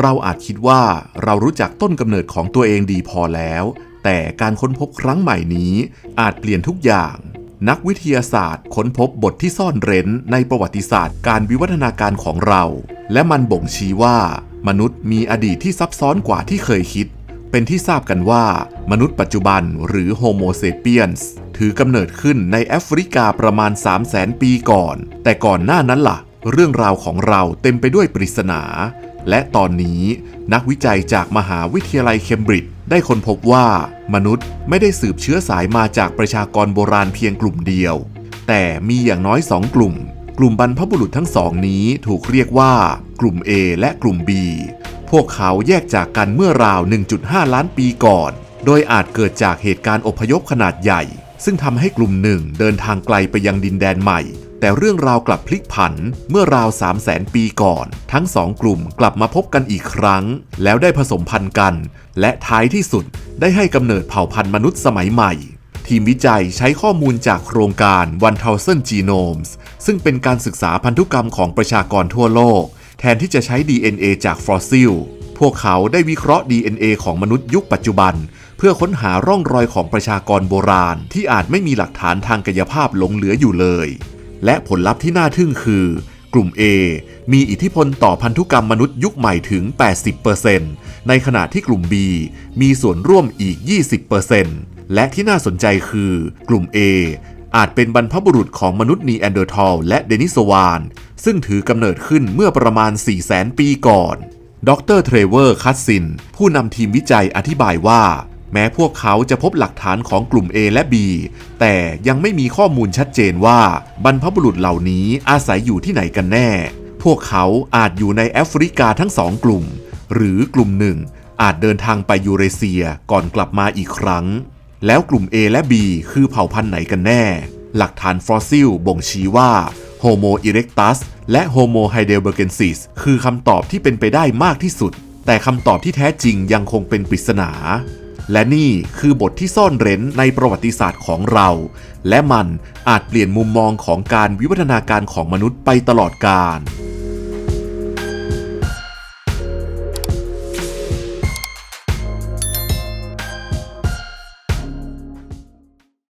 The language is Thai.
เราอาจคิดว่าเรารู้จักต้นกำเนิดของตัวเองดีพอแล้ว แต่การค้นพบครั้งใหม่นี้อาจเปลี่ยนทุกอย่าง นักวิทยาศาสตร์ค้นพบบทที่ซ่อนเร้นในประวัติศาสตร์การวิวัฒนาการของเรา และมันบ่งชี้ว่า มนุษย์มีอดีตที่ซับซ้อนกว่าที่เคยคิด เป็นที่ทราบกันว่า มนุษย์ปัจจุบันหรือโฮโมเซเปียนส์ถือกำเนิดขึ้นในแอฟริกาประมาณ 3 0 0แสนปีก่อน แต่ก่อนหน้านั้นล่ะ เรื่องราวของเราเต็มไปด้วยปริศนา และตอนนี้นักวิจัยจากมหาวิทยาลัยเคมบริดจ์ได้ค้นพบว่ามนุษย์ไม่ได้สืบเชื้อสายมาจากประชากรโบราณเพียงกลุ่มเดียว แต่มีอย่างน้อยสองกลุ่ม กลุ่มบรรพบุรุษทั้งสองนี้ถูกเรียกว่า กลุ่ม A และกลุ่ม B พวกเขาแยกจากกันเมื่อราว 1.5 ล้านปีก่อน โดยอาจเกิดจากเหตุการณ์อพยพขนาดใหญ่ ซึ่งทำให้กลุ่มหนึ่งเดินทางไกลไปยังดินแดนใหม่ แต่เรื่องราวกลับพลิกผันเมื่อราว 3 0 0แสนปีก่อน ทั้งสองกลุ่มกลับมาพบกันอีกครั้ง แล้วได้ผสมพันธุ์กัน และท้ายที่สุดได้ให้กำเนิดเผ่าพันธุ์มนุษย์สมัยใหม่ ทีมวิจัยใช้ข้อมูลจากโครงการ 1000 Genomes ซึ่งเป็นการศึกษาพันธุกรรมของประชากรทั่วโลก แทนที่จะใช้ DNA จากฟอสซิล พวกเขาได้วิเคราะห์ DNA ของมนุษย์ยุคปัจจุบัน เพื่อค้นหาร่องรอยของประชากรโบราณ ที่อาจไม่มีหลักฐานทางกายภาพหลงเหลืออยู่เลย และผลลัพธ์ที่น่าทึ่งคือ กลุ่ม A มีอิทธิพลต่อพันธุกรรมมนุษย์ยุคใหม่ถึง 80%ในขณะที่กลุ่ม B มีส่วนร่วมอีก 20%และที่น่าสนใจคือกลุ่ม A อาจเป็นบรรพบุรุษของมนุษย์นีแอนเดอร์ทอลและเดนิสวาน ซึ่งถือกำเนิดขึ้นเมื่อประมาณ 400,000 ปีก่อน ดรเทรเวอร์ คัตซิน ผู้นำทีมวิจัยอธิบายว่า แม้พวกเขาจะพบหลักฐานของกลุ่ม A และ B แต่ยังไม่มีข้อมูลชัดเจนว่าบรรพบุรุษเหล่านี้อาศัยอยู่ที่ไหนกันแน่ พวกเขาอาจอยู่ในแอฟริกาทั้งสองกลุ่ม หรือกลุ่มหนึ่งอาจเดินทางไปยูเรเซียก่อนกลับมาอีกครั้ง แล้วกลุ่ม A และ B คือเผ่าพันธุ์ไหนกันแน่ หลักฐานฟอสซิลบ่งชี้ว่า Homo erectus และ Homo heidelbergensis คือคำตอบที่เป็นไปได้มากที่สุด แต่คำตอบที่แท้จริงยังคงเป็นปริศนา และนี่คือบทที่ซ่อนเร้นในประวัติศาสตร์ของเรา และมันอาจเปลี่ยนมุมมองของการวิวัฒนาการของมนุษย์ไปตลอดกาล